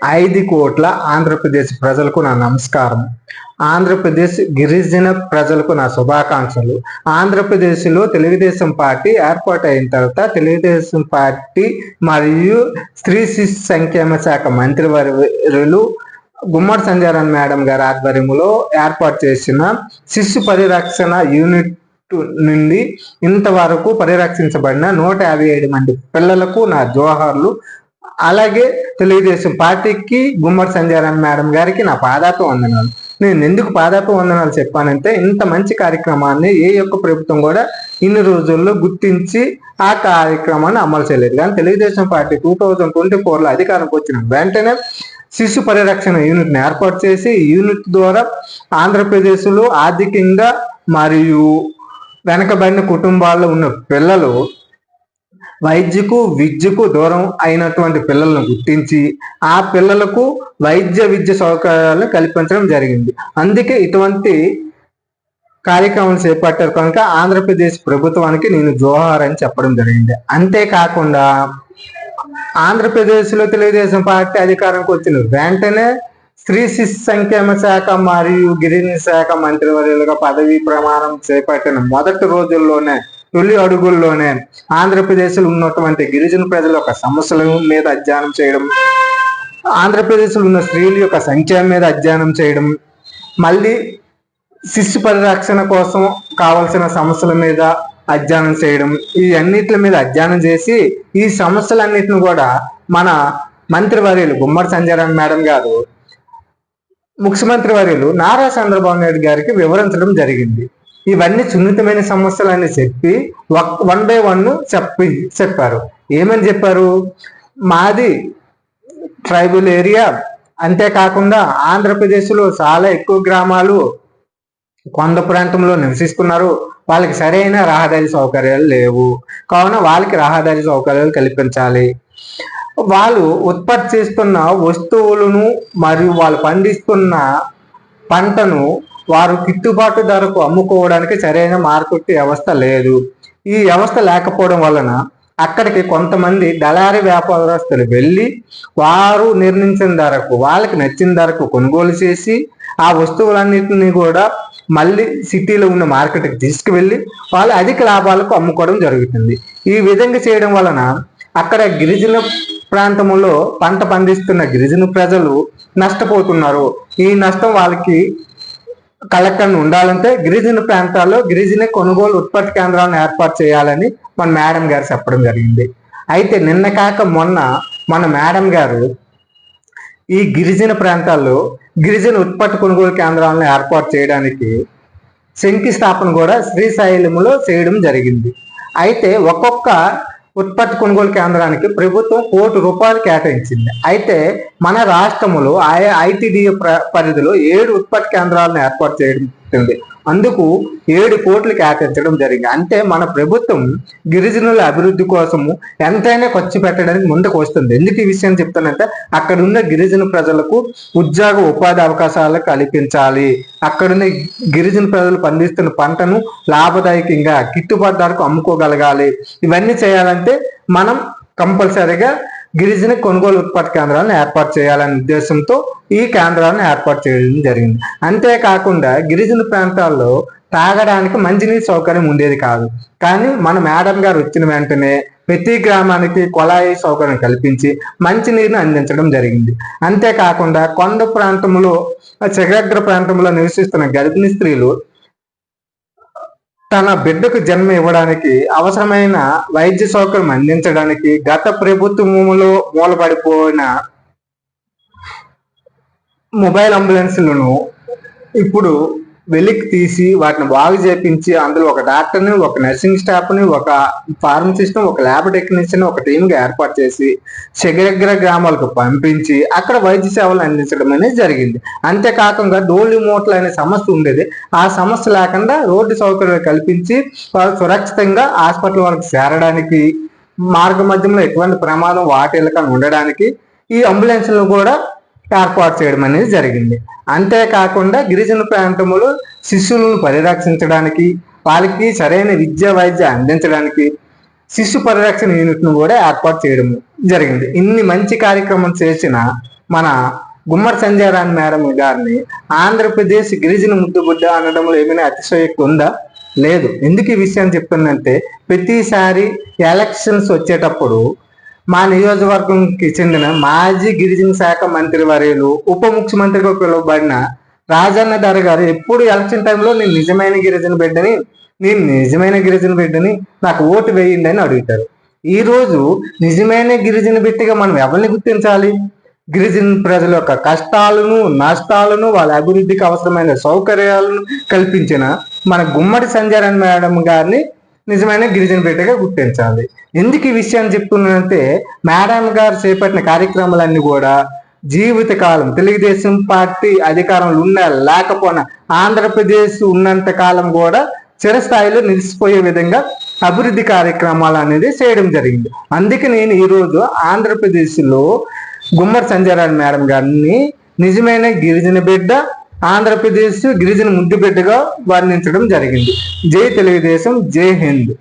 ఐదు కోట్ల ఆంధ్రప్రదేశ్ ప్రజలకు నా నమస్కారం. ఆంధ్రప్రదేశ్ గిరిజన ప్రజలకు నా శుభాకాంక్షలు. ఆంధ్రప్రదేశ్లో తెలుగుదేశం పార్టీ ఏర్పాటు అయిన తర్వాత తెలుగుదేశం పార్టీ మరియు స్త్రీ శిశు సంక్షేమ శాఖ మంత్రివర్యులు గుమ్మడి సంజారాన్ మేడం గారి ఆధ్వర్యంలో ఏర్పాటు చేసిన శిశు పరిరక్షణ యూనిట్ నుండి ఇంతవరకు పరిరక్షించబడిన నూట యాభై ఏడు మంది పిల్లలకు నా జోహార్లు అలాగే తెలుగుదేశం పార్టీకి గుమ్మడి సంజయరాన్ మేడం గారికి నా పాదాప వందనాలు నేను ఎందుకు పాదాప వందనాలు చెప్పానంటే ఇంత మంచి కార్యక్రమాన్ని ఏ యొక్క ప్రభుత్వం కూడా ఇన్ని రోజుల్లో గుర్తించి ఆ కార్యక్రమాన్ని అమలు చేయలేదు. కానీ Telugu Desam party two thousand twenty ఫోర్లో అధికారంకి వచ్చిన వెంటనే శిశు పరిరక్షణ యూనిట్ని ఏర్పాటు చేసి యూనిట్ ద్వారా ఆంధ్రప్రదేశ్లో ఆర్థికంగా మరియు వెనకబడిన కుటుంబాల్లో ఉన్న పిల్లలు వైద్యకు విద్యకు దూరం అయినటువంటి పిల్లలను గుర్తించి ఆ పిల్లలకు వైద్య విద్య సౌకర్యాలను కల్పించడం జరిగింది. అందుకే ఇటువంటి కార్యక్రమం చేపట్టారు. కనుక ఆంధ్రప్రదేశ్ ప్రభుత్వానికి నేను జోహార్ అని చెప్పడం జరిగింది. అంతేకాకుండా ఆంధ్రప్రదేశ్లో తెలుగుదేశం పార్టీ అధికారంకి వచ్చిన వెంటనే స్త్రీ శిశు సంక్షేమ శాఖ మరియు గిరిజన శాఖ మంత్రివర్యులుగా పదవీ ప్రమాణం చేపట్టిన మొదటి రోజుల్లోనే తొలి అడుగుల్లోనే ఆంధ్రప్రదేశ్లో ఉన్నటువంటి గిరిజన ప్రజల యొక్క సమస్యల మీద అధ్యయనం చేయడం ఆంధ్రప్రదేశ్లో ఉన్న స్త్రీల యొక్క సంక్షేమం మీద అధ్యయనం చేయడం మళ్ళీ శిశు పరిరక్షణ కోసం కావాల్సిన సమస్యల మీద అధ్యయనం చేయడం ఈ అన్నిటి మీద అధ్యయనం చేసి ఈ సమస్యలన్నిటిని కూడా మన మంత్రివర్యులు గుమ్మడి సంజయరాయన్ మేడం గారు ముఖ్యమంత్రి వర్యులు నారా చంద్రబాబు నాయుడు గారికి వివరించడం జరిగింది. ఇవన్నీ సున్నితమైన సమస్యలని చెప్పి వన్ బై వన్ చెప్పి చెప్పారు. ఏమని చెప్పారు? మాది ట్రైబల్ ఏరియా అంతేకాకుండా ఆంధ్రప్రదేశ్లో చాలా ఎక్కువ గ్రామాలు కొండ ప్రాంతంలో నివసిస్తున్నారు. వాళ్ళకి సరైన రహదారి సౌకర్యాలు లేవు. కావున వాళ్ళకి రహదారి సౌకర్యాలు కల్పించాలి. వాళ్ళు ఉత్పత్తి చేస్తున్న వస్తువులను మరియు వాళ్ళు పండిస్తున్న పంటను వారు గిట్టుబాటు ధరకు అమ్ముకోవడానికి సరైన మార్కెట్ వ్యవస్థ లేదు. ఈ వ్యవస్థ లేకపోవడం వలన అక్కడికి కొంతమంది దళారి వ్యాపారస్తులు వెళ్ళి వారు నిర్ణయించిన ధరకు వాళ్ళకి నచ్చిన ధరకు కొనుగోలు చేసి ఆ వస్తువులన్నింటినీ కూడా మళ్ళీ సిటీలో ఉన్న మార్కెట్కి తీసుకువెళ్ళి వాళ్ళు అధిక లాభాలకు అమ్ముకోవడం జరుగుతుంది. ఈ విధంగా చేయడం వలన అక్కడ గిరిజన ప్రాంతంలో పంట పండిస్తున్న గిరిజన ప్రజలు నష్టపోతున్నారు. ఈ నష్టం వాళ్ళకి కలెక్టర్ ఉండాలంటే గిరిజన ప్రాంతాల్లో గిరిజన కొనుగోలు ఉత్పత్తి కేంద్రాలను ఏర్పాటు చేయాలని మన మేడం గారు చెప్పడం జరిగింది. అయితే నిన్న కాక మొన్న మన మేడం గారు ఈ గిరిజన ప్రాంతాల్లో గిరిజన ఉత్పత్తి కొనుగోలు కేంద్రాలను ఏర్పాటు చేయడానికి శంకుస్థాపన కూడా శ్రీశైలంలో చేయడం జరిగింది. అయితే ఒక్కొక్క ఉత్పత్తి కొనుగోలు కేంద్రానికి ప్రభుత్వం కోటి రూపాయలు కేటాయించింది. అయితే మన రాష్ట్రంలో ఐటీడీ పరిధిలో ఏడు ఉత్పత్తి కేంద్రాలను ఏర్పాటు చేయడం అందుకు ఏడు కోట్లు కేటాయించడం జరిగింది. అంటే మన ప్రభుత్వం గిరిజనుల అభివృద్ధి కోసము ఎంతైనా ఖర్చు పెట్టడానికి ముందుకు వస్తుంది. ఎందుకు ఈ విషయం చెప్తానంటే అక్కడున్న గిరిజన ప్రజలకు ఉద్యోగ ఉపాధి అవకాశాలు కల్పించాలి. అక్కడున్న గిరిజన ప్రజలు పండిస్తున్న పంటను లాభదాయకంగా గిట్టుబాటు ధరకు అమ్ముకోగలగాలి. ఇవన్నీ చేయాలంటే మనం కంపల్సరీగా గిరిజన కొనుగోలు ఉత్పత్తి కేంద్రాలను ఏర్పాటు చేయాలనే ఉద్దేశంతో ఈ కేంద్రాలను ఏర్పాటు చేయడం జరిగింది. అంతేకాకుండా గిరిజన ప్రాంతాల్లో తాగడానికి మంచినీటి సౌకర్యం ఉండేది కాదు. కానీ మన మేడం గారు వచ్చిన వెంటనే ప్రతి గ్రామానికి కొలాయి సౌకర్యం కల్పించి మంచినీరుని అందించడం జరిగింది. అంతేకాకుండా కొండ ప్రాంతంలో చగ్రగ్ర ప్రాంతంలో నివసిస్తున్న గర్భిణీ స్త్రీలు తన బిడ్డకు జన్మ ఇవ్వడానికి అవసరమైన వైద్య సౌకర్యం అందించడానికి గత ప్రభుత్వంలో మూలపడిపోయిన మొబైల్ అంబులెన్స్లను ఇప్పుడు వెలికి తీసి వాటిని బాగు చేపించి అందులో ఒక డాక్టర్ని ఒక నర్సింగ్ స్టాఫ్ని ఒక ఫార్మసిస్ట్ని ఒక ల్యాబ్ టెక్నీషియన్ ఒక టీమ్గా ఏర్పాటు చేసి శగరగ్ర గ్రామాలకు పంపించి అక్కడ వైద్య సేవలు అందించడం అనేది జరిగింది. అంతేకాకుండా డోలి మూటలు అనే సమస్య ఉండేది. ఆ సమస్య లేకుండా రోడ్డు సౌకర్యాలు కల్పించి వాళ్ళు సురక్షితంగా హాస్పిటల్ వరకు చేరడానికి మార్గ మధ్యంలో ఎటువంటి ప్రమాదం వాటిల్లకుండా ఉండడానికి ఈ అంబులెన్స్లను కూడా ఏర్పాటు చేయడం అనేది జరిగింది. అంతేకాకుండా గిరిజన ప్రాంతంలో శిశువులను పరిరక్షించడానికి వాళ్ళకి సరైన విద్య వైద్య అందించడానికి శిశు పరిరక్షణ యూనిట్ను కూడా ఏర్పాటు చేయడం జరిగింది. ఇన్ని మంచి కార్యక్రమం చేసిన మన గుమ్మడి సంజయరాణి మేడం గారిని ఆంధ్రప్రదేశ్ గిరిజన ముద్దుబుడ్డ అనడంలో ఏమైనా అతిశయోక్తి ఉందా? లేదు. ఎందుకు ఈ విషయం చెప్తుందంటే ప్రతిసారి ఎలక్షన్స్ వచ్చేటప్పుడు మా నియోజకవర్గంకి చెందిన మాజీ గిరిజన శాఖ మంత్రి వర్యులు ఉప ముఖ్యమంత్రిగా పిలువబడిన రాజన్న ధర గారు ఎప్పుడు ఎలక్షన్ టైంలో నేను నిజమైన గిరిజన బిడ్డని నేను నిజమైన గిరిజన బిడ్డని నాకు ఓటు వేయండి అని అడుగుతారు. ఈ రోజు నిజమైన గిరిజన బిడ్డగా మనం ఎవరిని గుర్తించాలి? గిరిజన ప్రజల యొక్క కష్టాలను నష్టాలను వాళ్ళ అభివృద్ధికి అవసరమైన సౌకర్యాలను కల్పించిన మన గుమ్మడి సంజయ్ మేడం గారిని నిజమైన గిరిజన బిడ్డగా గుర్తించాలి. ఎందుకు ఈ విషయాన్ని చెప్తున్నానంటే మేడం గారు చేపట్టిన కార్యక్రమాలన్నీ కూడా జీవితకాలం తెలుగుదేశం పార్టీ అధికారంలో ఉన్న లేకపోయినా ఆంధ్రప్రదేశ్ ఉన్నంత కాలం కూడా చిరస్థాయిలో నిలిచిపోయే విధంగా అభివృద్ధి కార్యక్రమాలు అనేది చేయడం జరిగింది. అందుకే నేను ఈరోజు ఆంధ్రప్రదేశ్లో గుమ్మడి సంజయరాణి మేడం గారిని నిజమైన గిరిజన బిడ్డ ఆంధ్రప్రదేశ్ గిరిజన ముద్దు వర్ణించడం జరిగింది. జై తెలుగుదేశం జై హింద్.